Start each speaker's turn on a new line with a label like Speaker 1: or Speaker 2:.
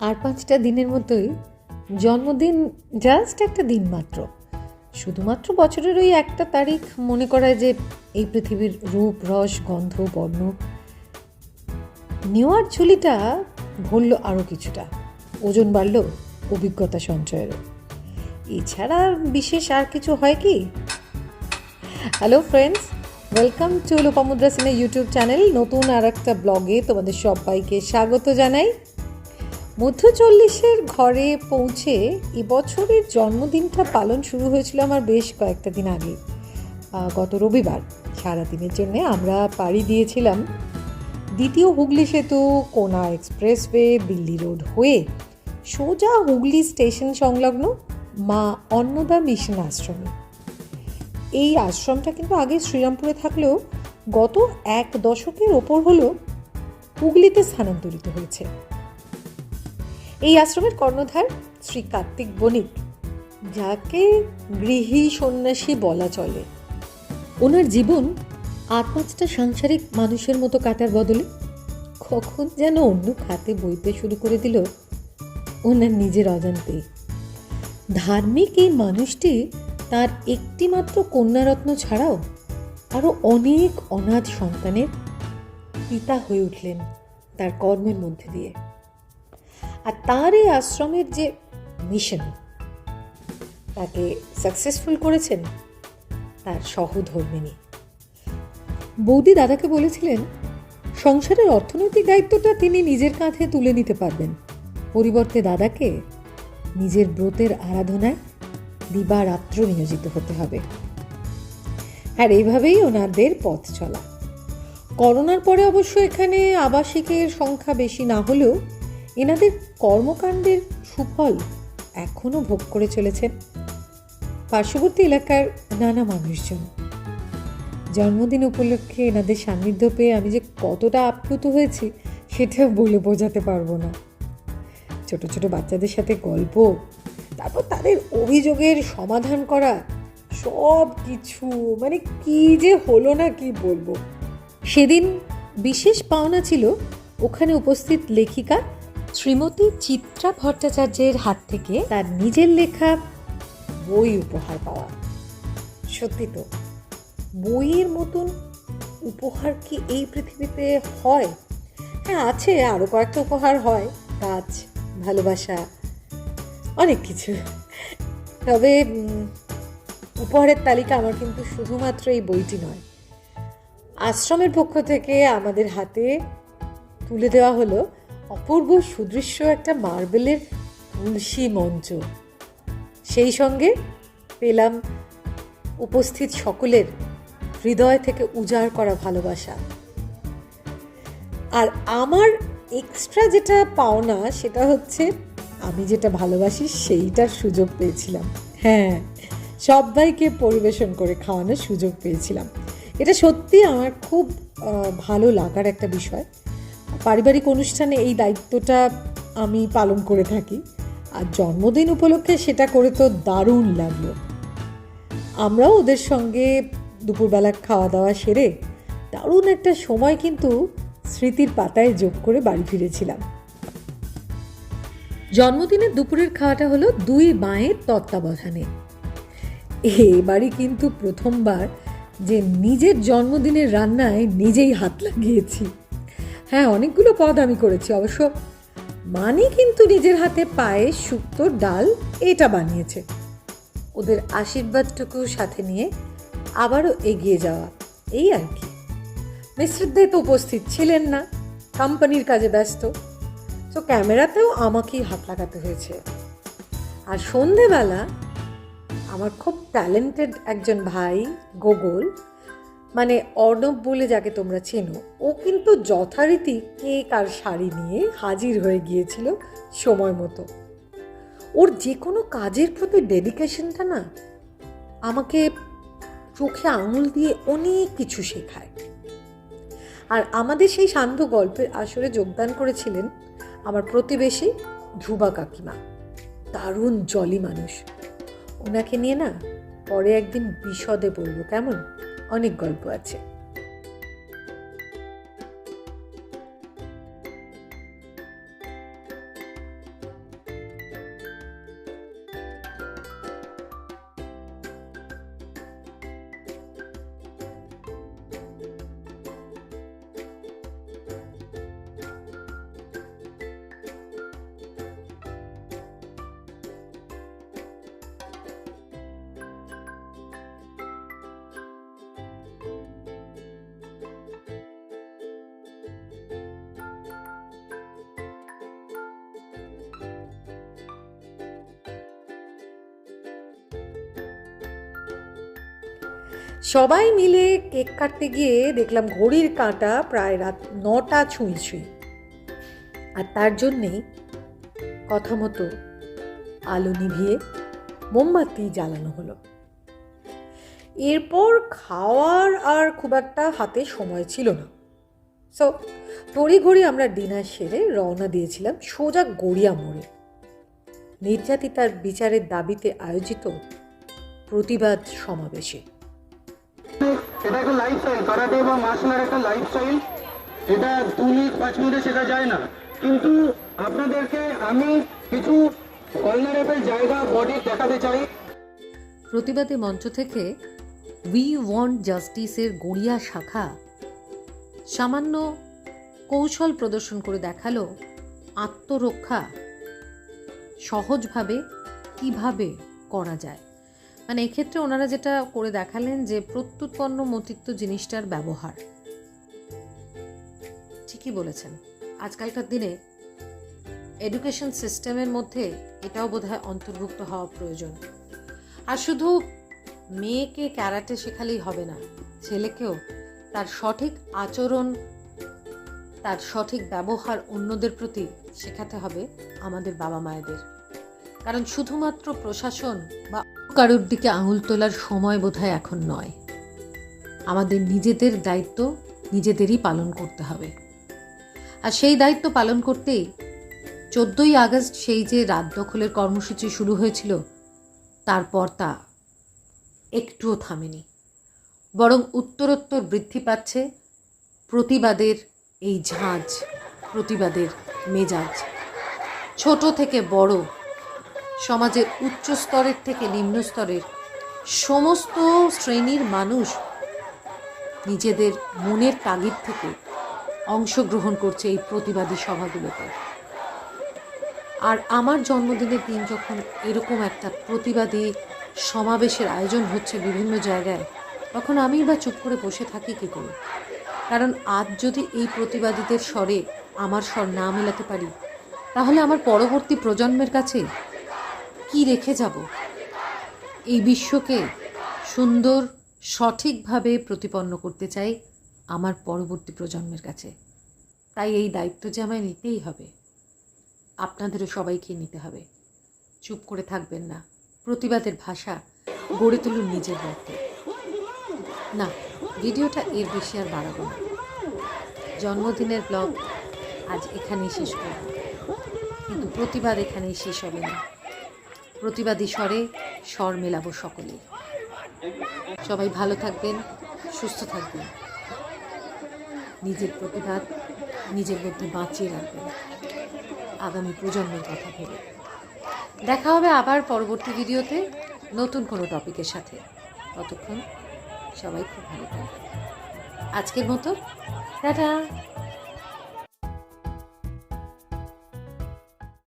Speaker 1: আর পাঁচটা দিনের মতোই জন্মদিন জাস্ট একটা দিন মাত্র। শুধুমাত্র বছরের ওই একটা তারিখ মনে করায় যে এই পৃথিবীর রূপ, রস, গন্ধ, বর্ণ নেওয়ার ঝুলিটা ভরল আরও কিছুটা। ওজন বাড়ল অভিজ্ঞতা সঞ্চয়েরও। এছাড়া বিশেষ আর কিছু হয় কি? Hello friends welcome to Lopamudra cine YouTube channel নতুন আর একটা ব্লগে তোমাদের সবাইকে স্বাগত জানাই। মধ্য চল্লিশের ঘরে পৌঁছে এবছরের জন্মদিনটা পালন শুরু হয়েছিল আমার বেশ কয়েকটা দিন আগে। গত রবিবার। সারাদিনের জন্য আমরা পাড়ি দিয়েছিলাম। দ্বিতীয় হুগলি সেতু, কোনা এক্সপ্রেসওয়ে দিল্লি রোড হয়ে সোজা হুগলি স্টেশন সংলগ্ন মা অন্নদা মিশন আশ্রমে। এই আশ্রমটা কিন্তু আগে শ্রীরামপুরে থাকলেও গত এক দশকের ওপর হলো হুগলিতে স্থানান্তরিত হয়েছে। এই আশ্রমের কর্ণধার শ্রী কার্তিক বণিক, যাকে গৃহী সন্ন্যাসী বলা চলে। ওনার জীবন আর পাঁচটা সাংসারিক মানুষের মতো কাটার বদলে কখন যেন অন্য খাতে বইতে শুরু করে দিল ওনার নিজের অজান্তেই ধার্মিক এই মানুষটি তার একটিমাত্র কন্যারত্ন ছাড়াও আরও অনেক অনাথ সন্তানের পিতা হয়ে উঠলেন তার কর্মের মধ্যে দিয়ে। তার এই আশ্রমের যে মিশন তাকে সাকসেসফুল করেছেন তার সহধর্মিনী। বৌদি দাদাকে বলেছিলেন, সংসারের অর্থনৈতিক দায়িত্বটা তিনি নিজের কাঁধে তুলে নিতে পারবেন। পরিবর্তে দাদাকে নিজের ব্রতের আরাধনায় দিবারাত্র নিয়োজিত হতে হবে। আর এইভাবেই ওনাদের পথ চলা। করোনার পরে অবশ্য এখানে আবাসিকের সংখ্যা বেশি না হলেও এনাদের কর্মকাণ্ডের সুফল এখনও ভোগ করে চলেছেন পার্শ্ববর্তী এলাকার নানা মানুষজন। জন্মদিন উপলক্ষে এনাদের সান্নিধ্য পেয়ে আমি যে কতটা আপ্লুত হয়েছি, সেটা বলে বোঝাতে পারব না। ছোট ছোট বাচ্চাদের সাথে গল্প, তারপর তাদের অভিযোগের সমাধান করা, সব কিছু মানে কি যে হলো না কি বলব। সেদিন বিশেষ পাওনা ছিল ওখানে উপস্থিত লেখিকা শ্রীমতী চিত্রা ভট্টাচার্যের হাত থেকে তার নিজের লেখা বই উপহার পাওয়া। সত্যি তো, বইয়ের মতন উপহার কি এই পৃথিবীতে হয়? হ্যাঁ আছে আরও কয়েকটা উপহার হয়, কাজ, ভালোবাসা, অনেক কিছু। তবে উপহারের তালিকা আমার কিন্তু শুধুমাত্র এই বইটি নয়। আশ্রমের পক্ষ থেকে আমাদের হাতে তুলে দেওয়া হলো অপূর্ব সুদৃশ্য একটা মার্বেলের তুলসী মঞ্চ। সেই সঙ্গে পেলাম উপস্থিত সকলের হৃদয় থেকে উজাড় করা ভালোবাসা। আর আমার এক্সট্রা যেটা পাওনা সেটা হচ্ছে আমি যেটা ভালোবাসি সেইটার সুযোগ পেয়েছিলাম। হ্যাঁ সবাইকে পরিবেশন করে খাওয়ানোর সুযোগ পেয়েছিলাম। এটা সত্যি আমার খুব ভালো লাগার একটা বিষয়। পারিবারিক অনুষ্ঠানে এই দায়িত্বটা আমি পালন করে থাকি। আর জন্মদিন উপলক্ষে সেটা করে তো দারুণ লাগল। আমরাও ওদের সঙ্গে দুপুরবেলা খাওয়া দাওয়া সেরে দারুণ একটা সময় কিন্তু স্মৃতির পাতায় যোগ করে বাড়ি ফিরেছিলাম। জন্মদিনের দুপুরের খাওয়াটা হলো দুই মায়ের তত্ত্বাবধানে। এবারই কিন্তু প্রথমবার যে নিজের জন্মদিনের রান্নায় নিজেই হাত লাগিয়েছি। হ্যাঁ অনেকগুলো পদ আমি করেছি, অবশ্য মানি কিন্তু নিজের হাতে পায়ে শুক্তো ডাল এটা বানিয়েছে। ওদের আশীর্বাদটুকু সাথে নিয়ে আবারও এগিয়ে যাওয়া, এই আর কি। মিস্টারদে তো উপস্থিত ছিলেন না, কোম্পানির কাজে ব্যস্ত। তো ক্যামেরাতেও আমাকেই হাত লাগাতে হয়েছে। আর সন্ধেবেলা আমার খুব ট্যালেন্টেড একজন ভাই, গোগল মানে অর্ণব বলে যাকে তোমরা চেনো, ও কিন্তু যথারীতি কেক আর শাড়ি নিয়ে হাজির হয়ে গিয়েছিল সময় মতো। ওর যে কোনো কাজের প্রতি ডেডিকেশনটা না, আমাকে চোখে আঙুল দিয়ে অনেক কিছু শেখায়। আর আমাদের সেই সান্ধ্য গল্পের আসরে যোগদান করেছিলেন আমার প্রতিবেশী ধ্রুবা কাকিমা, দারুণ জলি মানুষ। ওনাকে নিয়ে না পরে একদিন বিশদে বলব, কেমন? অনেক গল্প আছে। সবাই মিলে কেক কাটতে গিয়ে দেখলাম ঘড়ির কাঁটা প্রায় রাত নটা ছুঁই ছুঁই। আর তার জন্যেই কথা মতো আলো নিভিয়ে মোমবাতি জ্বালানো হলো। এরপর খাওয়ার আর খুব একটা হাতে সময় ছিল না। সো তড়িঘড়ি আমরা ডিনার সেরে রওনা দিয়েছিলাম সোজা গড়িয়া মোড়ে। নির্যাতিতার বিচারের দাবিতে আয়োজিত প্রতিবাদ সমাবেশে।
Speaker 2: এটা একটা লাইফস্টাইল কারাটে বা মার্শাল আর্ট একটা লাইফস্টাইল এটা পাঁচ মিনিটে যায় না। কিন্তু আপনাদেরকে আমি কিছু অল্নারেবল জায়গা বডি দেখাতে চাই।
Speaker 1: প্রতিবাদী মঞ্চ থেকে উই ওয়ান্ট জাস্টিসের গড়িয়া শাখা সামান্য কৌশল প্রদর্শন করে দেখাল আত্মরক্ষা। সহজভাবে কীভাবে করা যায়? মানে এক্ষেত্রে ওনারা যেটা করে দেখালেন যে প্রত্যুৎপন্ন মতিত্ব জিনিসটার ব্যবহার। ঠিকই বলেছেন। আজকালকার দিনে এডুকেশন সিস্টেমের মধ্যে এটাও বোধহয় অন্তর্ভুক্ত হওয়া প্রয়োজন। আর শুধু মেয়েকে ক্যারাটে শেখালেই হবে না, ছেলেকেও তার সঠিক আচরণ, তার সঠিক ব্যবহার অন্যদের প্রতি শেখাতে হবে আমাদের বাবা মায়েদের কারণ শুধুমাত্র প্রশাসন বা কারোর দিকে আঙুল তোলার সময় বোধহয় এখন নয়। আমাদের নিজেদের দায়িত্ব নিজেদেরই পালন করতে হবে। আর সেই দায়িত্ব পালন করতেই চোদ্দই আগস্ট সেই যে রাত দখলের কর্মসূচি শুরু হয়েছিল, তারপর তা একটুও থামেনি। বরং উত্তরোত্তর বৃদ্ধি পাচ্ছে প্রতিবাদের এই ঝাঁজ, প্রতিবাদের মেজাজ। ছোট থেকে বড় সমাজের উচ্চ স্তরের থেকে নিম্ন স্তরের সমস্ত শ্রেণির মানুষ নিজেদের মনের তাগিদ থেকে অংশগ্রহণ করছে এই প্রতিবাদী সভাগুলোতে। আর আমার জন্মদিনের দিন যখন এরকম একটা প্রতিবাদী সমাবেশের আয়োজন হচ্ছে বিভিন্ন জায়গায়, তখন আমি বা চুপ করে বসে থাকি কী করে? কারণ আজ যদি এই প্রতিবাদীদের স্বরে আমার স্বর না মেলাতে পারি, তাহলে আমার পরবর্তী প্রজন্মের কাছে কি রেখে যাব? এই বিশ্বকে সুন্দর, সঠিকভাবে প্রতিপন্ন করতে চাই আমার পরবর্তী প্রজন্মের কাছে। তাই এই দায়িত্ব যে আমায় নিতেই হবে, আপনাদেরও সবাইকে নিতে হবে। চুপ করে থাকবেন না। প্রতিবাদের ভাষা গড়ে তুলুন নিজের মধ্যে না, ভিডিওটা এর বেশি আর বাড়াবো না। জন্মদিনের ব্লগ আজ এখানেই শেষ করব। কিন্তু প্রতিবাদ এখানেই শেষ হবে না। প্রতিবাদী স্বরে স্বর মেলাবো সকলে। সবাই ভালো থাকবেন, সুস্থ থাকবেন। নিজের প্রতিবাদ, নিজের মধ্যে বাঁচিয়ে রাখবেন। আগামী প্রজন্মের কথা ভেবে। দেখা হবে আবার পরবর্তী ভিডিওতে নতুন কোনো টপিকের সাথে। ততক্ষণ সবাই খুব ভালো থাকবেন। আজকের মতো, টাটা।